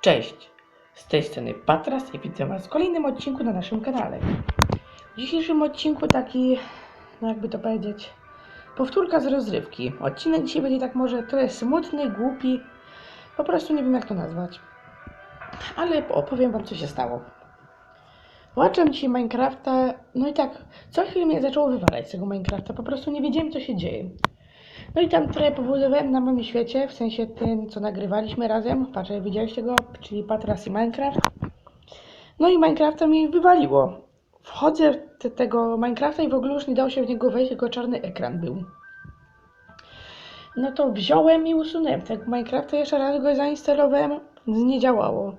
Cześć, z tej strony Patras i witam Was w kolejnym odcinku na naszym kanale. W dzisiejszym odcinku taki, no jakby to powiedzieć, powtórka z rozrywki. Odcinek dzisiaj będzie tak może trochę smutny, głupi, po prostu nie wiem jak to nazwać. Ale opowiem Wam co się stało. Włączam dzisiaj Minecrafta, no i tak, co chwilę mnie zaczęło wywalać z tego Minecrafta, po prostu nie wiedziałem co się dzieje. No i tam trochę pobudowałem na moim świecie, w sensie tym, co nagrywaliśmy razem. Patrzę, widzieliście go, czyli Patras i Minecraft. No i Minecrafta mi wywaliło. Wchodzę w te, tego Minecrafta i w ogóle już nie dało się w niego wejść, tylko czarny ekran był. No to wziąłem i usunąłem tego Minecrafta, jeszcze raz go zainstalowałem, nie działało.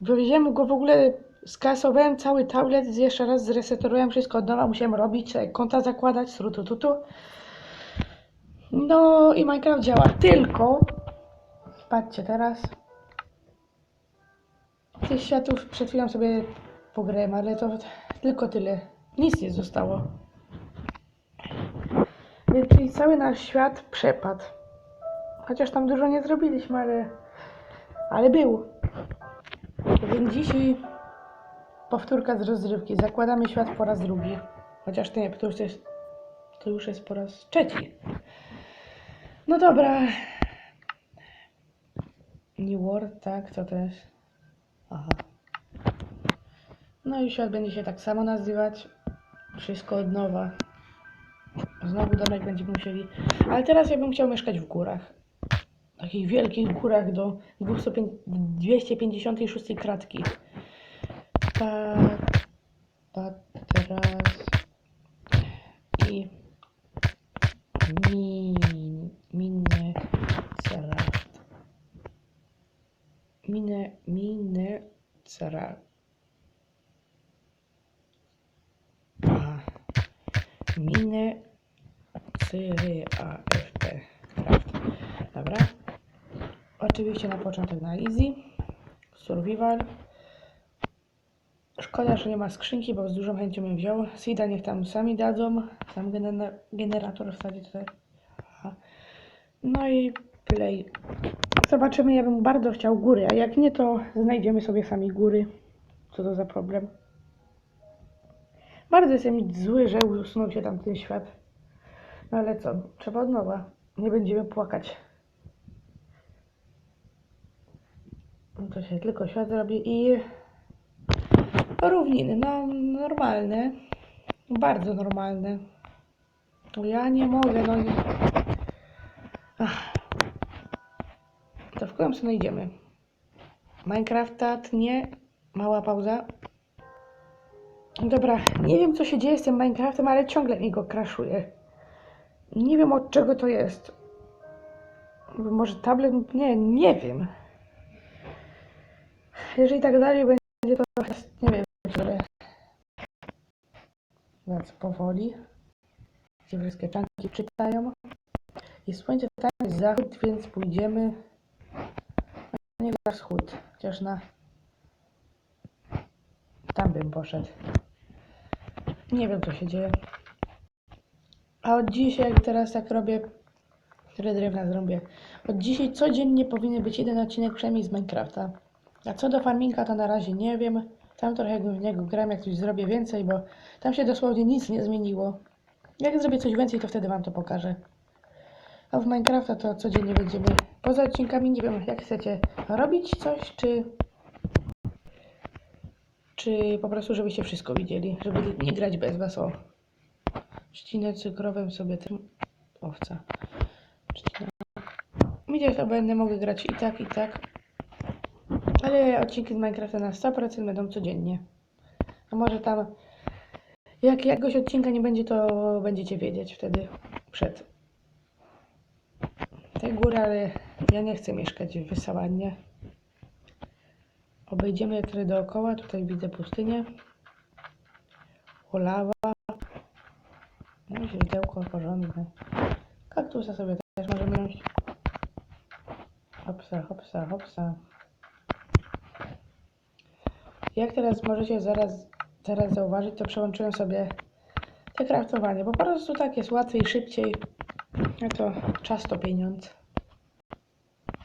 Wziąłem go w ogóle, skasowałem cały tablet, jeszcze raz zresetowałem wszystko od nowa, musiałem robić, sobie konta zakładać, strutututu. No i Minecraft działa tylko. Patrzcie teraz. Tych światów przed chwilą sobie pograłem, ale to tylko tyle. Nic nie zostało. Więc czyli cały nasz świat przepadł. Chociaż tam dużo nie zrobiliśmy, ale, ale był. Więc dzisiaj powtórka z rozrywki. Zakładamy świat po raz drugi. Chociaż nie, to już jest, to już jest po raz trzeci. No dobra. New World, tak, co to jest? Aha. No i świat będzie się tak samo nazywać. Wszystko od nowa. Znowu domek będziemy musieli. Ale teraz ja bym chciał mieszkać w górach. Takich wielkich górach do 205 256 kratki. Pa, pa, teraz i mi, Minę, minę ceraft. A, minę cyry a f t craft. Dobra. Oczywiście na początek na easy. Survival. Szkoda, że nie ma skrzynki, bo z dużą chęcią bym wziął. Seeda niech tam sami dadzą. Gener- generator wsadzi tutaj. Aha. No i play. Zobaczymy, ja bym bardzo chciał góry, a jak nie, to znajdziemy sobie sami góry. Co to za problem? Bardzo jestem zły, że usunął się tam ten świat. No ale co, trzeba od nowa. Nie będziemy płakać. No to się tylko świat zrobi i równiny, no normalne, bardzo normalne. No ja nie mogę, no nie. W końcu znajdziemy. Minecrafta tnie, mała pauza. Dobra, nie wiem co się dzieje z tym Minecraftem, ale ciągle mi go crashuje. Nie wiem od czego to jest. Może tablet? Nie, nie wiem. Jeżeli tak dalej będzie to, nie wiem, które. Więc powoli. Wszystkie czanki czytają. I słońce tam jest zachód, więc pójdziemy nie na wschód. Chociaż na tam bym poszedł. Nie wiem co się dzieje. A od dzisiaj, teraz tak robię, które drewna zrobię. Od dzisiaj codziennie powinien być jeden odcinek przynajmniej z Minecrafta. A co do farminga, to na razie nie wiem. Tam trochę w niego gram, jak coś zrobię więcej, bo tam się dosłownie nic nie zmieniło. Jak zrobię coś więcej, to wtedy wam to pokażę. A w Minecrafta to codziennie będziemy. Poza odcinkami nie wiem, jak chcecie robić coś, czy. Czy po prostu, żebyście wszystko widzieli, żeby nie grać bez was o. Trzcinę cykrowym sobie tym. Owca. Trzcinę. Widzicie, to będę mogę grać i tak, i tak. Ale odcinki z Minecrafta na 100% będą codziennie. A może tam. Jak jakiegoś odcinka nie będzie, to będziecie wiedzieć wtedy przed. Te góry, ale ja nie chcę mieszkać w wysaładnie. Obejdziemy trochę dookoła. Tutaj widzę pustynię. Olawa. No, źródełko porządne. Kaktusa sobie też możemy wziąć. Hopsa, hopsa, hopsa. Jak teraz możecie zaraz, zaraz zauważyć, to przełączyłem sobie te kraftowanie, po prostu tak jest łatwiej, szybciej. No to czas to pieniądz.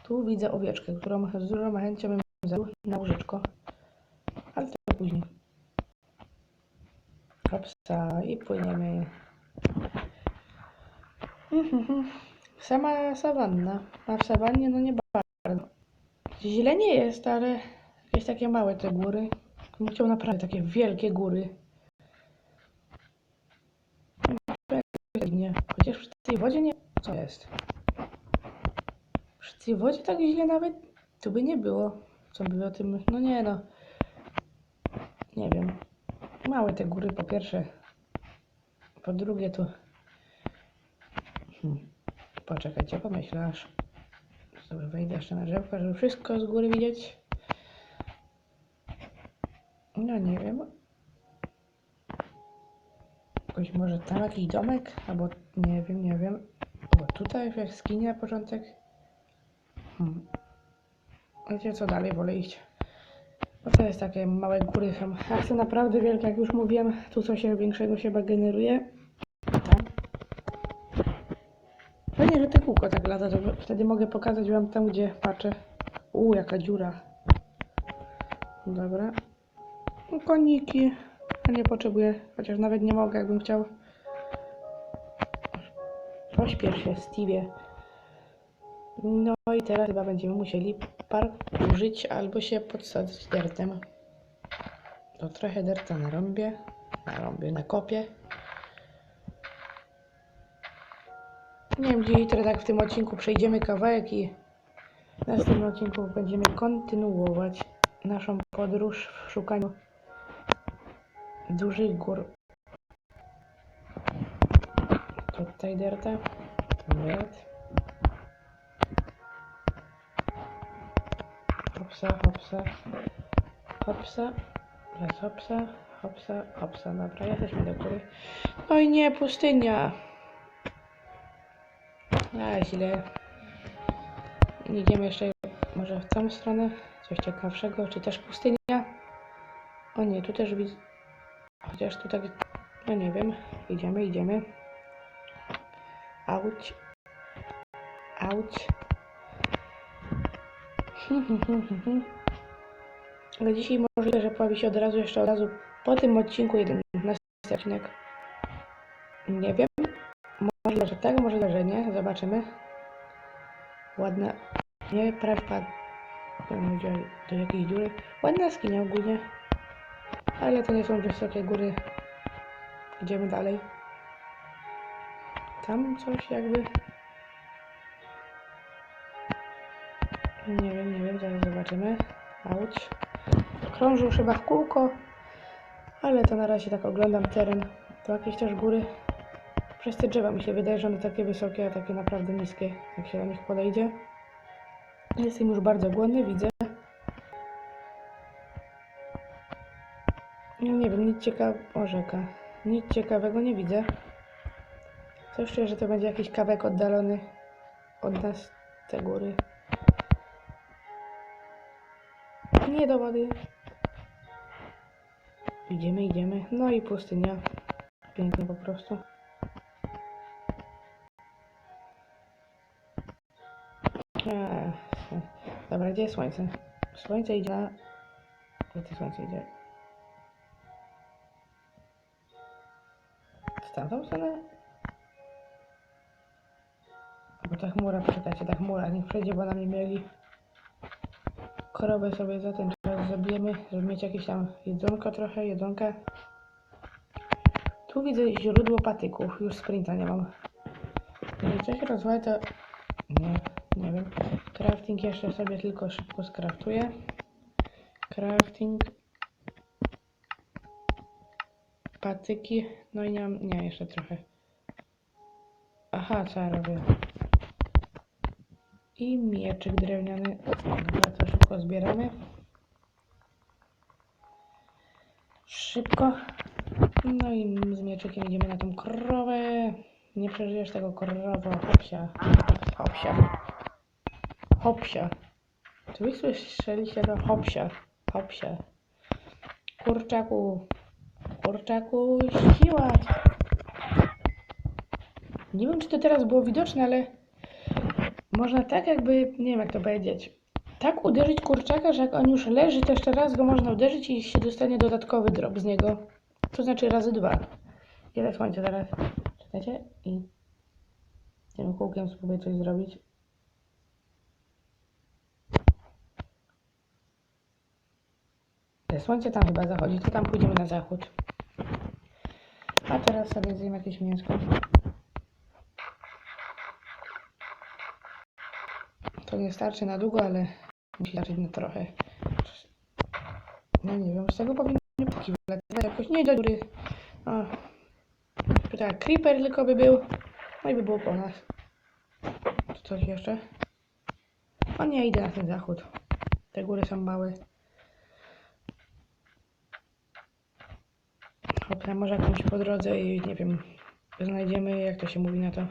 Tu widzę owieczkę, którą z dużą chęcią bym za na łóżeczko. Ale to później. Hopsa i płyniemy. Mhm. Sama sawanna. A w sawannie no nie bardzo. Źle nie jest, ale jakieś takie małe te góry. Bym chciał naprawdę takie wielkie góry. Nie. Chociaż przy tej wodzie nie... Co jest? Przy tej wodzie tak źle nawet tu by nie było. Co by o tym... No nie no. Nie wiem. Małe te góry po pierwsze. Po drugie to... Hmm. Poczekajcie, pomyślę sobie wejdę jeszcze na drzewko, żeby wszystko z góry widzieć. No nie wiem. Jakoś może tam jakiś domek? Albo nie wiem, nie wiem. Albo tutaj w jaskini na początek. Hmm. Wiecie co dalej wolę iść? Bo to jest takie małe góry są. A chcę naprawdę wielkie, jak już mówiłem, tu coś się większego się chyba generuje. Tam. Fajnie, że te kółko tak lata, to wtedy mogę pokazać wam tam, gdzie patrzę. U, jaka dziura. Dobra. Koniki. Nie potrzebuję, chociaż nawet nie mogę, jakbym chciał. Pośpiesz się, Stevie. No i teraz chyba będziemy musieli park użyć albo się podsadzić dertem. To trochę derta narąbię. Narąbię na kopie. Nie wiem, gdzie jutro tak w tym odcinku przejdziemy kawałek i w następnym odcinku będziemy kontynuować naszą podróż w szukaniu dużych gór. Tutaj derta. Dert. Hopsa, hopsa. Hopsa. Bez hopsa. Hopsa, hopsa. Dobra, jesteśmy do góry. Oj nie, pustynia. A, źle. Idziemy jeszcze może w tą stronę. Coś ciekawszego, czy też pustynia? O nie, tu też widzę. Chociaż tu tak, no nie wiem. Idziemy, idziemy. Auć. Auć. Ale dzisiaj możliwe, że pojawi się od razu, jeszcze od razu po tym odcinku 11 odcinek. Nie wiem. Możliwe, że tak, możliwe, że nie. Zobaczymy. Ładna. Nie, prawie padł. Do jakiej dziury. Ładna jaskinia ogólnie. Ale to nie są wysokie góry. Idziemy dalej. Tam coś jakby. Nie wiem, nie wiem, zaraz zobaczymy. Auć. Krążył chyba w kółko. Ale to na razie tak oglądam teren. To jakieś też góry. Przez te drzewa mi się wydaje, że one takie wysokie, a takie naprawdę niskie, jak się do nich podejdzie. Jestem już bardzo głodny, widzę. No nie wiem, nic ciekawego. O, rzeka. Nic ciekawego nie widzę. Czuję, że to będzie jakiś kawałek oddalony od nas te góry. Nie do wody. Idziemy, idziemy. No i pustynia. Pięknie po prostu. Eee, Dobra, gdzie jest słońce? Słońce idzie na... Gdzie to słońce idzie? W tamtą stronę? Ta chmura, poczekajcie, ta chmura, niech przejdzie, bo nam nie mieli. Korobę sobie za ten czas zabijemy, żeby mieć jakieś tam jedzonko trochę, jedzonka. Tu widzę źródło patyków, już sprinta nie mam. Jeżeli coś rozwalę, to... Nie, nie wiem. Crafting jeszcze sobie tylko szybko skraftuję. Crafting. Patyki. No i nie mam... Nie, jeszcze trochę. Aha, co ja robię? I mieczyk drewniany. Dobra, to szybko zbieramy. Szybko. No i z mieczykiem idziemy na tą krowę. Nie przeżyjesz tego krowo. Hopsia. Hopsia. Hopsia. Czy wy słyszeliście to? Hopsia. Hopsia. Kurczaku. Kurczaku, siła. Nie wiem, czy to teraz było widoczne, ale można tak jakby, nie wiem jak to powiedzieć. tak uderzyć kurczaka, że jak on już leży, to jeszcze raz go można uderzyć i się dostanie dodatkowy drop z niego. To znaczy razy dwa. Ile słońca teraz? Czekajcie i tym kółkiem spróbuję coś zrobić. Słońce tam chyba zachodzi, to tam pójdziemy na zachód. A teraz sobie zjem jakieś mięsko. To nie starczy na długo, ale musi starczyć na trochę. No nie wiem, z tego powinny ptaki wylatywać jakoś nie do góry. O. Tak, creeper tylko by był. No i by było po nas. Tu coś jeszcze? O nie, idę na ten zachód. Te góry są małe. Dobra, może jakąś po drodze i nie wiem, znajdziemy, jak to się mówi na to,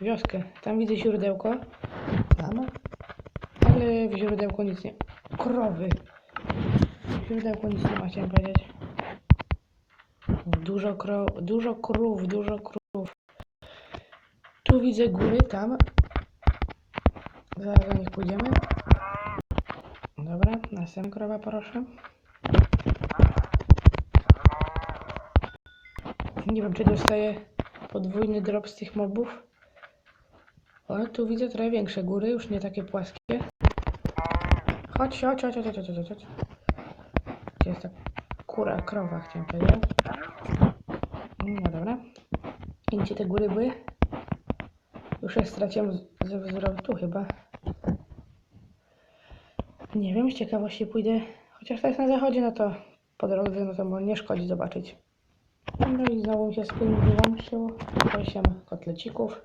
wioskę. Tam widzę źródełko. Ale w źródełku nic nie... Krowy. W źródełku nic nie ma, chciałem powiedzieć. Dużo, kro... dużo krów, dużo krów. Tu widzę góry, tam. Zaraz do nich pójdziemy. Dobra, następna krowa proszę. Nie wiem, czy dostaję podwójny drop z tych mobów. O, tu widzę trochę większe góry, już nie takie płaskie. Chodź, chodź, chodź, chodź, chodź, chodź, chodź. Gdzie jest ta kura, krowa, chciałem powiedzieć. No dobra. I gdzie te góry były? Już je straciłem z- ze wzroku tu chyba. Nie wiem, z ciekawości pójdę. Chociaż to jest na zachodzie, no to po drodze, no to może nie szkodzi zobaczyć. No i znowu się screen wyłączył. 8 kotlecików.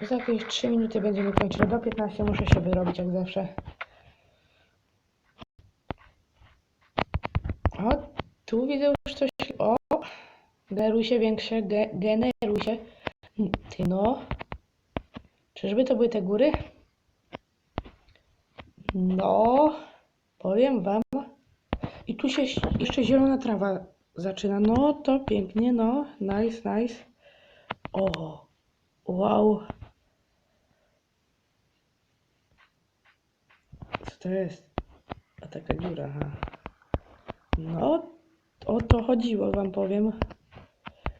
Za jakieś 3 minuty będziemy kończyć. Do 15 muszę się wyrobić jak zawsze. O, tu widzę już coś. O, generuj się większe, ge, generuj się. Ty no. Czyżby to były te góry? No, powiem wam. I tu się jeszcze zielona trawa zaczyna. No to pięknie, no. Nice, nice. O, wow. Co to jest? A taka dziura, aha. No, o to chodziło, wam powiem.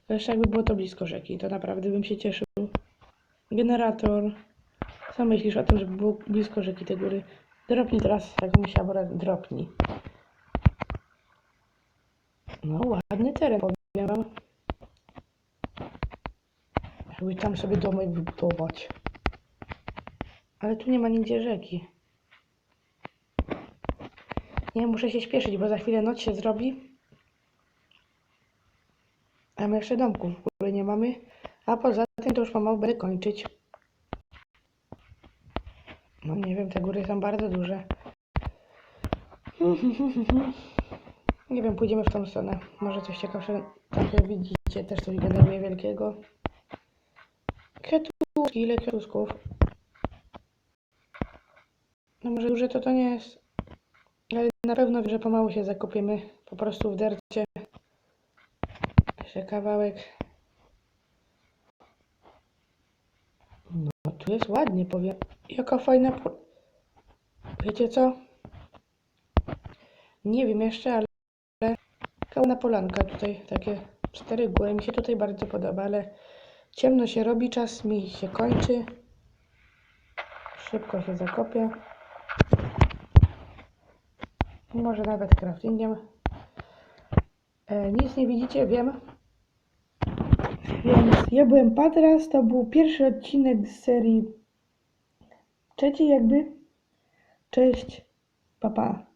Jeszcze jakby było to blisko rzeki, to naprawdę bym się cieszył. Generator. Co myślisz o tym, żeby było blisko rzeki te góry? Dropnij teraz, jak musiała dropnij. No, ładny teren, powiem wam. Jakby tam sobie domy wybudować. Ale tu nie ma nigdzie rzeki. Nie, muszę się śpieszyć, bo za chwilę noc się zrobi. A my jeszcze domków w ogóle nie mamy. A poza tym to już pomału będę kończyć. No nie wiem, te góry są bardzo duże. Nie wiem, pójdziemy w tą stronę. Może coś ciekawszego. Tak jak widzicie, też coś generuje wielkiego. Kwiatuszki, ile kwiatuszków. No może duże to to nie jest. Ale na pewno, że pomału się zakopiemy. Po prostu w dercie. Jeszcze kawałek. No tu jest ładnie, powiem. Jaka fajna... Wiecie co? Nie wiem jeszcze, ale... Pełna polanka tutaj, takie cztery góry. Mi się tutaj bardzo podoba, ale ciemno się robi, czas mi się kończy. Szybko się zakopię. Może nawet craftingiem. E, nic nie widzicie, wiem. Więc ja byłem Patras, to był pierwszy odcinek z serii trzeciej jakby. Cześć, papa. Pa.